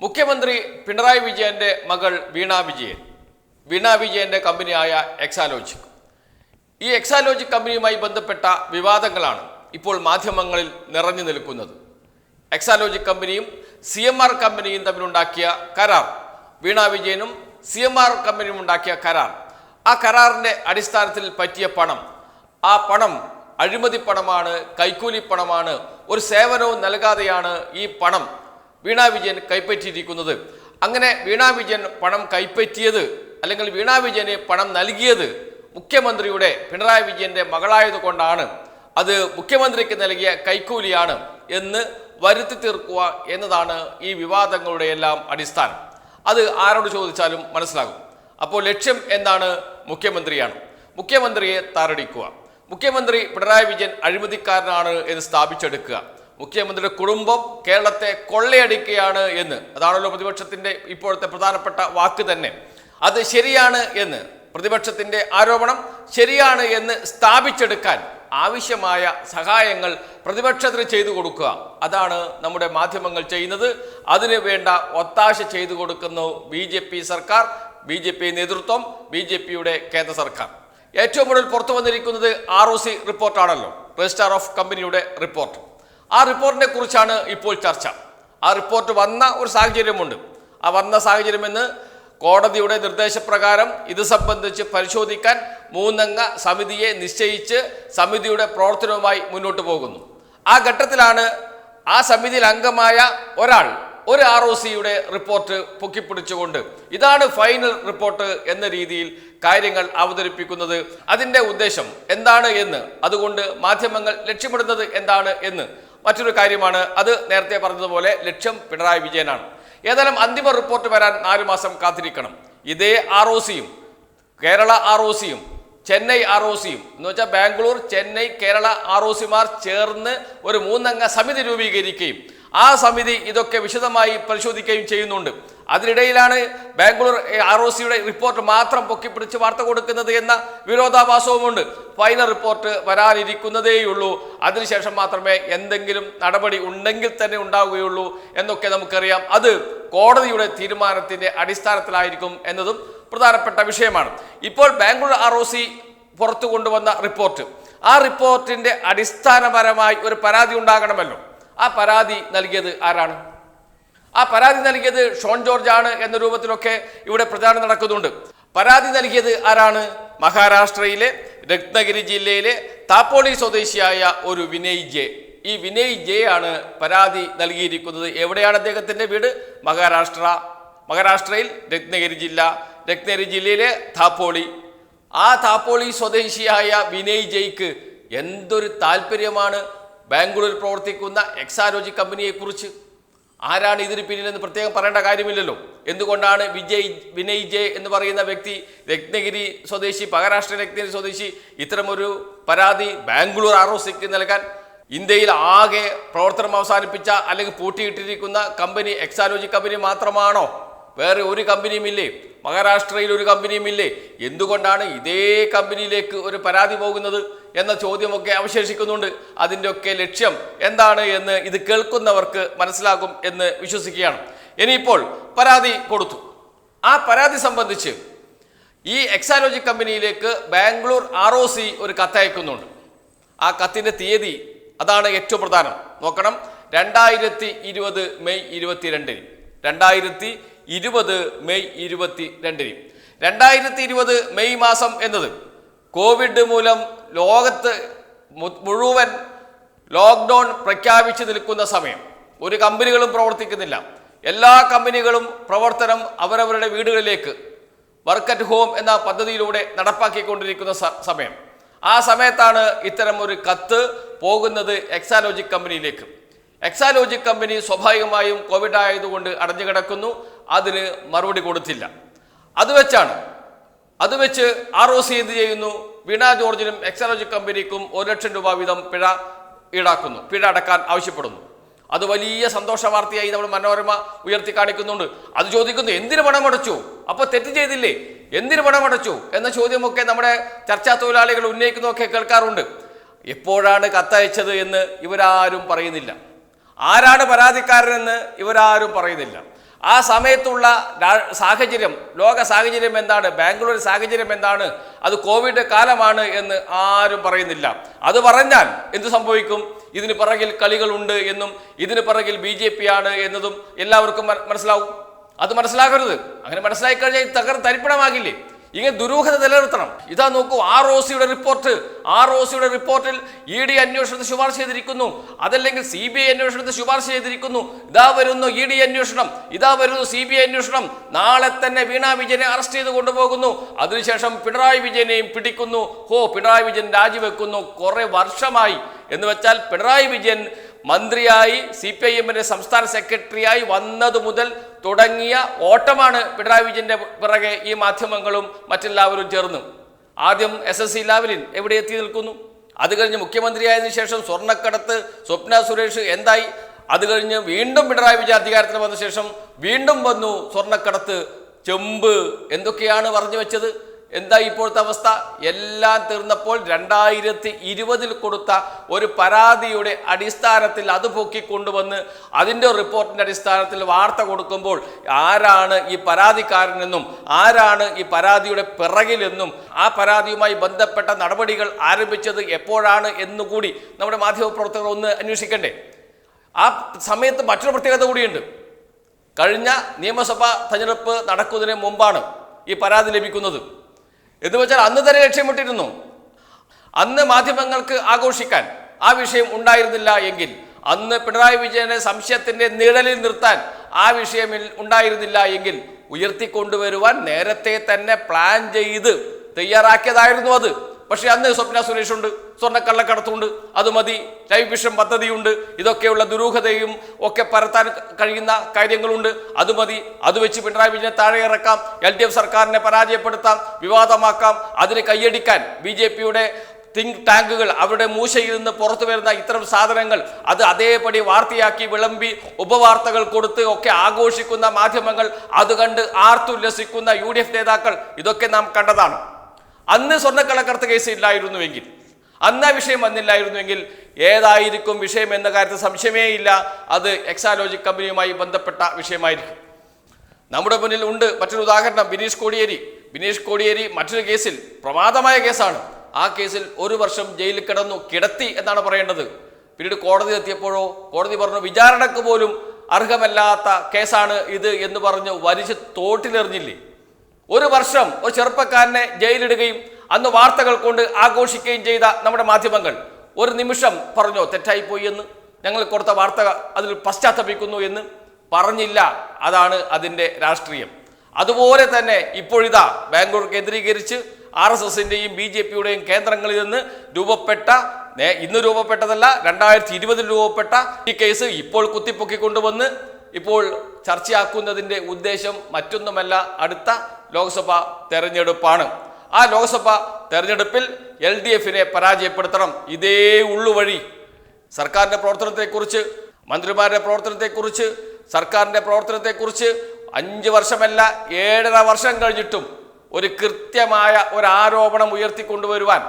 മുഖ്യമന്ത്രി പിണറായി വിജയന്റെ മകൾ വീണ വിജയൻ. വീണ വിജയന്റെ കമ്പനിയായ എക്സാലോജിക്. ഈ എക്സാലോജിക് കമ്പനിയുമായി ബന്ധപ്പെട്ട വിവാദങ്ങളാണ് ഇപ്പോൾ മാധ്യമങ്ങളിൽ നിറഞ്ഞു നിൽക്കുന്നത്. എക്സാലോജിക് കമ്പനിയും സി എം ആർ കമ്പനിയും തമ്മിലുണ്ടാക്കിയ കരാർ. വീണ വിജയനും സി എം ആർ കമ്പനിയും ഉണ്ടാക്കിയ കരാർ. ആ കരാറിന്റെ അടിസ്ഥാനത്തിൽ പറ്റിയ പണം. ആ പണം അഴിമതി പണമാണ് കൈക്കൂലി പണമാണ് ഒരു സേവനവും നൽകാതെയാണ് ഈ പണം വീണ വിജയൻ കൈപ്പറ്റിയിരിക്കുന്നത്. അങ്ങനെ വീണ വിജയൻ പണം കൈപ്പറ്റിയത് അല്ലെങ്കിൽ വീണ വിജയന് പണം നൽകിയത് മുഖ്യമന്ത്രിയുടെ പിണറായി വിജയന്റെ മകളായതുകൊണ്ടാണ് അത് മുഖ്യമന്ത്രിക്ക് നൽകിയ കൈക്കൂലിയാണ് എന്ന് വരുത്തി തീർക്കുക എന്നതാണ് ഈ വിവാദങ്ങളുടെ എല്ലാം അടിസ്ഥാനം. അത് ആരോട് ചോദിച്ചാലും മനസ്സിലാകും. അപ്പോൾ ലക്ഷ്യം എന്താണ്? മുഖ്യമന്ത്രിയാണ്. മുഖ്യമന്ത്രിയെ താറടിക്കുക മുഖ്യമന്ത്രി പിണറായി വിജയൻ അഴിമതിക്കാരനാണ് എന്ന് സ്ഥാപിച്ചെടുക്കുക. മുഖ്യമന്ത്രിയുടെ കുടുംബം കേരളത്തെ കൊള്ളയടിക്കുകയാണ് എന്ന്. അതാണല്ലോ പ്രതിപക്ഷത്തിന്റെ ഇപ്പോഴത്തെ പ്രധാനപ്പെട്ട വാക്ക് തന്നെ. അത് ശരിയാണ് എന്ന്. പ്രതിപക്ഷത്തിന്റെ ആരോപണം ശരിയാണ് എന്ന് സ്ഥാപിച്ചെടുക്കാൻ ആവശ്യമായ സഹായങ്ങൾ പ്രതിപക്ഷത്തിന് ചെയ്തു കൊടുക്കുക. അതാണ് നമ്മുടെ മാധ്യമങ്ങൾ ചെയ്യുന്നത്. അതിന് വേണ്ട ഒത്താശ ചെയ്തു കൊടുക്കുന്നു ബി ജെ പി സർക്കാർ ബി ജെ പി നേതൃത്വം ബി ജെ പിയുടെ കേന്ദ്ര സർക്കാർ. ഏറ്റവും കൂടുതൽ പുറത്തു വന്നിരിക്കുന്നത് ആർ ഒ സി റിപ്പോർട്ടാണല്ലോ. രജിസ്ട്രാർ ഓഫ് കമ്പനിയുടെ റിപ്പോർട്ട്. ആ റിപ്പോർട്ടിനെ കുറിച്ചാണ് ഇപ്പോൾ ചർച്ച. ആ റിപ്പോർട്ട് വന്ന ഒരു സാഹചര്യമുണ്ട്. ആ വന്ന സാഹചര്യം എന്ന് കോടതിയുടെ നിർദ്ദേശപ്രകാരം ഇത് സംബന്ധിച്ച് പരിശോധിക്കാൻ മൂന്നംഗ സമിതിയെ നിശ്ചയിച്ച് സമിതിയുടെ പ്രവർത്തനവുമായി മുന്നോട്ട് പോകുന്നു. ആ ഘട്ടത്തിലാണ് ആ സമിതിയിൽ അംഗമായ ഒരാൾ ഒരു ആർ ഒ സിയുടെ റിപ്പോർട്ട് പൊക്കിപ്പിടിച്ചുകൊണ്ട് ഇതാണ് ഫൈനൽ റിപ്പോർട്ട് എന്ന രീതിയിൽ കാര്യങ്ങൾ അവതരിപ്പിക്കുന്നത്. അതിന്റെ ഉദ്ദേശം എന്താണ് എന്ന് അതുകൊണ്ട് മാധ്യമങ്ങൾ ലക്ഷ്യമിടുന്നത് എന്താണ് എന്ന് മറ്റൊരു കാര്യമാണ് അത് നേരത്തെ പറഞ്ഞതുപോലെ ലക്ഷ്യം പിണറായി വിജയനാണ്. ഏതായാലും അന്തിമ റിപ്പോർട്ട് വരാൻ നാലു മാസം കാത്തിരിക്കണം. ഇതേ ആർ ഒ സിയും കേരള ആർ ഒ സിയും ചെന്നൈ ആർ ഒ സിയും എന്ന് വെച്ചാൽ ബാംഗ്ലൂർ ചെന്നൈ കേരള ആർ ഒ സിമാർ ചേർന്ന് ഒരു മൂന്നംഗ സമിതി രൂപീകരിക്കുകയും ആ സമിതി ഇതൊക്കെ വിശദമായി പരിശോധിക്കുകയും ചെയ്യുന്നുണ്ട്. അതിനിടയിലാണ് ബാംഗ്ലൂർ ആർ ഒ സിയുടെ റിപ്പോർട്ട് മാത്രം പൊക്കിപ്പിടിച്ച് വാർത്ത കൊടുക്കുന്നത് എന്ന വിരോധാഭാസവുമുണ്ട്. Final report വരാനിരിക്കുന്നതേയുള്ളൂ. അതിനുശേഷം മാത്രമേ എന്തെങ്കിലും നടപടി ഉണ്ടെങ്കിൽ തന്നെ ഉണ്ടാവുകയുള്ളൂ എന്നൊക്കെ നമുക്കറിയാം. അത് കോടതിയുടെ തീരുമാനത്തിന്റെ അടിസ്ഥാനത്തിലായിരിക്കും എന്നതും പ്രധാനപ്പെട്ട വിഷയമാണ്. ഇപ്പോൾ ബാംഗ്ലൂർ ആർ ഒ സി പുറത്തു കൊണ്ടുവന്ന റിപ്പോർട്ട്. ആ റിപ്പോർട്ടിന്റെ അടിസ്ഥാനപരമായി ഒരു പരാതി ഉണ്ടാകണമല്ലോ. ആ പരാതി നൽകിയത് ആരാണ്? ആ പരാതി നൽകിയത് ഷോൺ ജോർജ് ആണ് എന്ന രൂപത്തിലൊക്കെ ഇവിടെ പ്രചാരണം നടക്കുന്നുണ്ട്. പരാതി നൽകിയത് ആരാണ്? മഹാരാഷ്ട്രയിലെ രത്നഗിരി ജില്ലയിലെ താപ്പോളി സ്വദേശിയായ ഒരു വിനയ് ജെ. ഈ വിനയ് ജെ ആണ് പരാതി നൽകിയിരിക്കുന്നത്. എവിടെയാണ് അദ്ദേഹത്തിന്റെ വീട്? മഹാരാഷ്ട്ര. മഹാരാഷ്ട്രയിൽ രത്നഗിരി ജില്ല. രത്നഗിരി ജില്ലയിലെ താപ്പോളി. ആ താപ്പോളി സ്വദേശിയായ വിനയ് ജയ്ക്ക് എന്തൊരു താല്പര്യമാണ് ബാംഗ്ലൂരിൽ പ്രവർത്തിക്കുന്ന എക്സാലോജി കമ്പനിയെക്കുറിച്ച്? ആരാണ് ഇതിന് പിന്നിലെന്ന് പ്രത്യേകം പറയേണ്ട കാര്യമില്ലല്ലോ. എന്തുകൊണ്ടാണ് വിജയ് വിനയ് ജെ എന്ന് പറയുന്ന വ്യക്തി രത്നഗിരി സ്വദേശി മഹാരാഷ്ട്ര രത്നഗിരി സ്വദേശി ഇത്തരമൊരു പരാതി ബാംഗ്ലൂർ ആർ ഒ സിക്ക് നൽകാൻ ഇന്ത്യയിൽ ആകെ പ്രവർത്തനം അവസാനിപ്പിച്ച അല്ലെങ്കിൽ പൂട്ടിയിട്ടിരിക്കുന്ന കമ്പനി എക്സാലോജി കമ്പനി മാത്രമാണോ? വേറെ ഒരു കമ്പനിയും ഇല്ലേ മഹാരാഷ്ട്രയിൽ ഒരു കമ്പനിയും ഇല്ലേ എന്തുകൊണ്ടാണ് ഇതേ കമ്പനിയിലേക്ക് ഒരു പരാതി പോകുന്നത് എന്ന ചോദ്യമൊക്കെ അവശേഷിക്കുന്നുണ്ട്. അതിന്റെയൊക്കെ ലക്ഷ്യം എന്താണ് എന്ന് ഇത് കേൾക്കുന്നവർക്ക് മനസ്സിലാകും എന്ന് വിശ്വസിക്കുകയാണ്. ഇനിയിപ്പോൾ പരാതി കൊടുത്തു. ആ പരാതി സംബന്ധിച്ച് ഈ എക്സാലോജി കമ്പനിയിലേക്ക് ബാംഗ്ലൂർ ആർ ഒ സി ഒരു കത്തയക്കുന്നുണ്ട്. ആ കത്തിന്റെ തീയതി അതാണ് ഏറ്റവും പ്രധാനം. നോക്കണം. രണ്ടായിരത്തി ഇരുപത് മെയ് ഇരുപത്തിരണ്ടിന്. രണ്ടായിരത്തി ഇരുപത് മെയ് ഇരുപത്തി രണ്ടിന് രണ്ടായിരത്തി ഇരുപത് മെയ് മാസം എന്നത് കോവിഡ് മൂലം ലോകത്ത് മുഴുവൻ ലോക്ക്ഡൗൺ പ്രഖ്യാപിച്ചു നിൽക്കുന്ന സമയം. ഒരു കമ്പനികളും പ്രവർത്തിക്കുന്നില്ല. എല്ലാ കമ്പനികളും പ്രവർത്തനം അവരവരുടെ വീടുകളിലേക്ക് വർക്ക് അറ്റ് ഹോം എന്ന പദ്ധതിയിലൂടെ നടപ്പാക്കിക്കൊണ്ടിരിക്കുന്ന സമയം. ആ സമയത്താണ് ഇത്തരം ഒരു കത്ത് പോകുന്നത് എക്സാലോജിക് കമ്പനിയിലേക്ക്. എക്സാലോജിക് കമ്പനി സ്വാഭാവികമായും കോവിഡ് ആയതുകൊണ്ട് അടഞ്ഞു കിടക്കുന്നു അതിന് മറുപടി കൊടുത്തില്ല. അത് വെച്ചാണ്. അത് വെച്ച് ആർ ഒ സി എന്ത് ചെയ്യുന്നു? വീണ ജോർജിനും എക്സാലോജിക് കമ്പനിക്കും ഒരു ലക്ഷം രൂപ വീതം പിഴ ഈടാക്കുന്നു. പിഴ അടക്കാൻ ആവശ്യപ്പെടുന്നു. അത് വലിയ സന്തോഷ വാർത്തയായി നമ്മൾ മനോരമ ഉയർത്തി കാണിക്കുന്നുണ്ട് അത് ചോദിക്കുന്നു എന്തിനു പണമടച്ചു അപ്പൊ തെറ്റ് ചെയ്തില്ലേ? എന്തിനു പണമടച്ചു എന്ന ചോദ്യമൊക്കെ നമ്മുടെ ചർച്ചാ തൊഴിലാളികൾ ഉന്നയിക്കുന്നതൊക്കെ കേൾക്കാറുണ്ട്. എപ്പോഴാണ് കത്തയച്ചത് എന്ന് ഇവരാരും പറയുന്നില്ല. ആരാണ് പരാതിക്കാരനെന്ന് ഇവരാരും പറയുന്നില്ല. ആ സമയത്തുള്ള സാഹചര്യം ലോക സാഹചര്യം എന്താണ്? ബാംഗ്ലൂർ സാഹചര്യം എന്താണ്? അത് കോവിഡ് കാലമാണ് എന്ന് ആരും പറയുന്നില്ല. അത് പറഞ്ഞാൽ എന്ത് സംഭവിക്കും? ഇതിന് പിറകിൽ കളികളുണ്ട് എന്നും ഇതിന് പിറകിൽ ബി ജെ പി ആണ് എന്നതും എല്ലാവർക്കും മനസ്സിലാവും. അത് മനസ്സിലാക്കരുത്. അങ്ങനെ മനസ്സിലാക്കി കഴിഞ്ഞാൽ തകർ തരിപ്പണമാകില്ലേ? ഇങ്ങനെ ദുരൂഹത നിലനിർത്തണം. ഇതാ നോക്കൂ ആർ ഒ സിയുടെ റിപ്പോർട്ട്. ആർ ഒ സിയുടെ റിപ്പോർട്ടിൽ ഇ ഡി അന്വേഷണത്തിന് ശുപാർശ ചെയ്തിരിക്കുന്നു. അതല്ലെങ്കിൽ സി ബി ഐ അന്വേഷണത്തിന് ശുപാർശ ചെയ്തിരിക്കുന്നു. ഇതാ വരുന്നു ഇ ഡി അന്വേഷണം. ഇതാ വരുന്നു സി ബി ഐ അന്വേഷണം. നാളെ തന്നെ വീണാ വിജയനെ അറസ്റ്റ് ചെയ്ത് കൊണ്ടുപോകുന്നു. അതിനുശേഷം പിണറായി വിജയനെയും പിടിക്കുന്നു. ഹോ പിണറായി വിജയൻ രാജിവെക്കുന്നു. കുറെ വർഷമായി. എന്ന് വെച്ചാൽ പിണറായി വിജയൻ മന്ത്രിയായി സി പി ഐ എമ്മിന്റെ സംസ്ഥാന സെക്രട്ടറിയായി വന്നത് മുതൽ തുടങ്ങിയ ഓട്ടമാണ് പിണറായി വിജയന്റെ പിറകെ ഈ മാധ്യമങ്ങളും മറ്റെല്ലാവരും ചേർന്നു. ആദ്യം എസ് എസ് സി ലാവലിൻ എവിടെ എത്തി നിൽക്കുന്നു? അത് കഴിഞ്ഞ് മുഖ്യമന്ത്രിയായതിനു ശേഷം സ്വർണക്കടത്ത് സ്വപ്ന സുരേഷ് എന്തായി? അത് കഴിഞ്ഞ് വീണ്ടും പിണറായി വിജയൻ അധികാരത്തിൽ വന്ന ശേഷം വീണ്ടും വന്നു സ്വർണക്കടത്ത് ചെമ്പ്. എന്തൊക്കെയാണ് പറഞ്ഞു വെച്ചത്? എന്താ ഇപ്പോഴത്തെ അവസ്ഥ? എല്ലാം തീർന്നപ്പോൾ രണ്ടായിരത്തി ഇരുപതിൽ കൊടുത്ത ഒരു പരാതിയുടെ അടിസ്ഥാനത്തിൽ അത് പൊക്കിക്കൊണ്ടുവന്ന് അതിന്റെ റിപ്പോർട്ടിന്റെ അടിസ്ഥാനത്തിൽ വാർത്ത കൊടുക്കുമ്പോൾ ആരാണ് ഈ പരാതിക്കാരനെന്നും ആരാണ് ഈ പരാതിയുടെ പിറകിലെന്നും ആ പരാതിയുമായി ബന്ധപ്പെട്ട നടപടികൾ ആരംഭിച്ചത് എപ്പോഴാണ് എന്നുകൂടി നമ്മുടെ മാധ്യമപ്രവർത്തകർ ഒന്ന് അന്വേഷിക്കണ്ടേ? ആ സമയത്ത് മറ്റൊരു പ്രത്യേകത കൂടിയുണ്ട്. കഴിഞ്ഞ നിയമസഭാ തെരഞ്ഞെടുപ്പ് നടക്കുന്നതിന് മുമ്പാണ് ഈ പരാതി ലഭിക്കുന്നത്. എന്ന് വെച്ചാൽ അന്ന് തന്നെ ലക്ഷ്യമിട്ടിരുന്നു. അന്ന് മാധ്യമങ്ങൾക്ക് ആഘോഷിക്കാൻ ആ വിഷയം ഉണ്ടായിരുന്നില്ല എങ്കിൽ അന്ന് പിണറായി വിജയനെ സംശയത്തിന്റെ നിഴലിൽ നിർത്താൻ ആ വിഷയമിൽ ഉണ്ടായിരുന്നില്ല എങ്കിൽ ഉയർത്തിക്കൊണ്ടുവരുവാൻ നേരത്തെ തന്നെ പ്ലാൻ ചെയ്ത് തയ്യാറാക്കിയതായിരുന്നു അത്. പക്ഷെ അന്ന് സ്വപ്ന സുരേഷ് ഉണ്ട് സ്വർണക്കള്ളക്കടത്തുണ്ട് അത് മതി ലൈഫ് വിഷൻ പദ്ധതിയുണ്ട് ഇതൊക്കെയുള്ള ദുരൂഹതയും ഒക്കെ പരത്താൻ കഴിയുന്ന കാര്യങ്ങളുണ്ട് അത് മതി അത് വെച്ച് പിണറായി വിജയനെ താഴെ ഇറക്കാം എൽ ഡി എഫ് സർക്കാരിനെ പരാജയപ്പെടുത്താം വിവാദമാക്കാം അതിന് കൈയടിക്കാൻ ബി ജെ പിയുടെ തിങ്ക് ടാങ്കുകൾ അവരുടെ മൂശയിൽ നിന്ന് പുറത്തു വരുന്ന ഇത്തരം സാധനങ്ങൾ അത് അതേപടി വാർത്തയാക്കി വിളമ്പി ഉപവാർത്തകൾ കൊടുത്ത് ഒക്കെ ആഘോഷിക്കുന്ന മാധ്യമങ്ങൾ അത് കണ്ട് ആർത്തുല്ലസിക്കുന്ന യു നേതാക്കൾ ഇതൊക്കെ നാം കണ്ടതാണ്. അന്ന് സ്വർണക്കള്ളക്കടത്ത് കേസ് ഇല്ലായിരുന്നുവെങ്കിൽ അന്ന് ആ വിഷയം വന്നില്ലായിരുന്നുവെങ്കിൽ ഏതായിരിക്കും വിഷയം എന്ന കാര്യത്തിൽ സംശയമേ ഇല്ല. അത് എക്സാലോജിക് കമ്പനിയുമായി ബന്ധപ്പെട്ട വിഷയമായിരിക്കും. നമ്മുടെ മുന്നിൽ ഉണ്ട് മറ്റൊരു ഉദാഹരണം ബിനീഷ് കോടിയേരി. ബിനീഷ് കോടിയേരി മറ്റൊരു കേസിൽ പ്രമാദമായ കേസാണ്. ആ കേസിൽ ഒരു വർഷം ജയിലിൽ കിടന്നു കിടത്തി എന്നാണ് പറയേണ്ടത്. പിന്നീട് കോടതി എത്തിയപ്പോഴോ കോടതി പറഞ്ഞു വിചാരണക്ക് പോലും അർഹമല്ലാത്ത കേസാണ് ഇത് എന്ന് പറഞ്ഞ് വലിച്ച് തോട്ടിലെറിഞ്ഞില്ലേ? ഒരു വർഷം ഒരു ചെറുപ്പക്കാരനെ ജയിലിടുകയും അന്ന് വാർത്തകൾ കൊണ്ട് ആഘോഷിക്കുകയും ചെയ്ത നമ്മുടെ മാധ്യമങ്ങൾ ഒരു നിമിഷം പറഞ്ഞോ തെറ്റായിപ്പോയി എന്ന്? ഞങ്ങൾ കൊടുത്ത വാർത്ത അതിൽ പശ്ചാത്തപിക്കുന്നു എന്ന്? പറഞ്ഞില്ല. അതാണ് അതിന്റെ രാഷ്ട്രീയം. അതുപോലെ തന്നെ ഇപ്പോഴിതാ ബാംഗ്ലൂർ കേന്ദ്രീകരിച്ച് ആർ എസ് എസിന്റെയും ബി ജെ പിയുടെയും കേന്ദ്രങ്ങളിൽ നിന്ന് രൂപപ്പെട്ട ഇന്ന് രൂപപ്പെട്ടതല്ല രണ്ടായിരത്തി ഇരുപതിൽ രൂപപ്പെട്ട ഈ കേസ് ഇപ്പോൾ കുത്തിപ്പൊക്കിക്കൊണ്ടുവന്ന് ഇപ്പോൾ ചർച്ചയാക്കുന്നതിന്റെ ഉദ്ദേശം മറ്റൊന്നുമല്ല. അടുത്ത ലോക്സഭാ തെരഞ്ഞെടുപ്പാണ്. ആ ലോക്സഭാ തെരഞ്ഞെടുപ്പിൽ എൽ ഡി എഫിനെ പരാജയപ്പെടുത്തണം. ഇതേ ഉള്ളു വഴി. സർക്കാരിന്റെ പ്രവർത്തനത്തെക്കുറിച്ച് മന്ത്രിമാരുടെ പ്രവർത്തനത്തെക്കുറിച്ച് സർക്കാരിന്റെ പ്രവർത്തനത്തെക്കുറിച്ച് അഞ്ച് വർഷമല്ല ഏഴര വർഷം കഴിഞ്ഞിട്ടും ഒരു കൃത്യമായ ഒരു ആരോപണം ഉയർത്തിക്കൊണ്ടുവരുവാൻ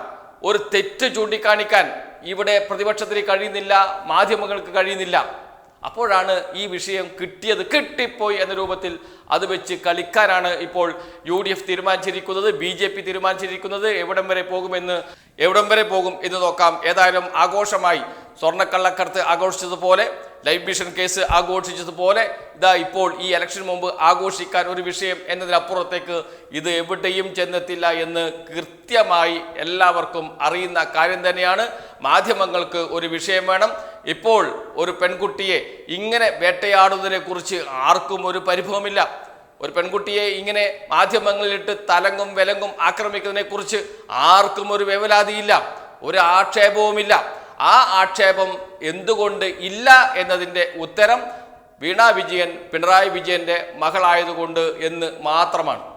ഒരു തെറ്റ് ചൂണ്ടിക്കാണിക്കാൻ ഇവിടെ പ്രതിപക്ഷത്തിന് കഴിയുന്നില്ല മാധ്യമങ്ങൾക്ക് കഴിയുന്നില്ല. അപ്പോഴാണ് ഈ വിഷയം കിട്ടിയത് കിട്ടിപ്പോയി എന്ന രൂപത്തിൽ അത് വെച്ച് കളിക്കാനാണ് ഇപ്പോൾ യു ഡി എഫ് തീരുമാനിച്ചിരിക്കുന്നത് ബി ജെ പി തീരുമാനിച്ചിരിക്കുന്നത്. എവിടം വരെ പോകുമെന്ന് എവിടം വരെ പോകും എന്ന് നോക്കാം. ഏതായാലും ആഘോഷമായി സ്വർണക്കള്ളക്കടത്ത് ആഘോഷിച്ചതുപോലെ ലൈഫ് മിഷൻ കേസ് ആഘോഷിച്ചതുപോലെ ഇതാ ഇപ്പോൾ ഈ ഇലക്ഷൻ മുമ്പ് ആഘോഷിക്കാൻ ഒരു വിഷയം എന്നതിനപ്പുറത്തേക്ക് ഇത് എവിടെയും ചെന്നെത്തില്ല എന്ന് കൃത്യമായി എല്ലാവർക്കും അറിയുന്ന കാര്യം തന്നെയാണ്. മാധ്യമങ്ങൾക്ക് ഒരു വിഷയം വേണം. ഇപ്പോൾ ഒരു പെൺകുട്ടിയെ ഇങ്ങനെ വേട്ടയാടുന്നതിനെ കുറിച്ച് ആർക്കും ഒരു പരിഭവമില്ല. ഒരു പെൺകുട്ടിയെ ഇങ്ങനെ മാധ്യമങ്ങളിലിട്ട് തലങ്ങും വിലങ്ങും ആക്രമിക്കുന്നതിനെ കുറിച്ച് ആർക്കും ഒരു വേവലാതിയില്ല. ഒരു ആക്ഷേപവുമില്ല. ആ ആക്ഷേപം എന്തുകൊണ്ട് ഇല്ല എന്നതിന്റെ ഉത്തരം വീണ വിജയൻ പിണറായി വിജയന്റെ മകളായതുകൊണ്ട് എന്ന് മാത്രമാണ്.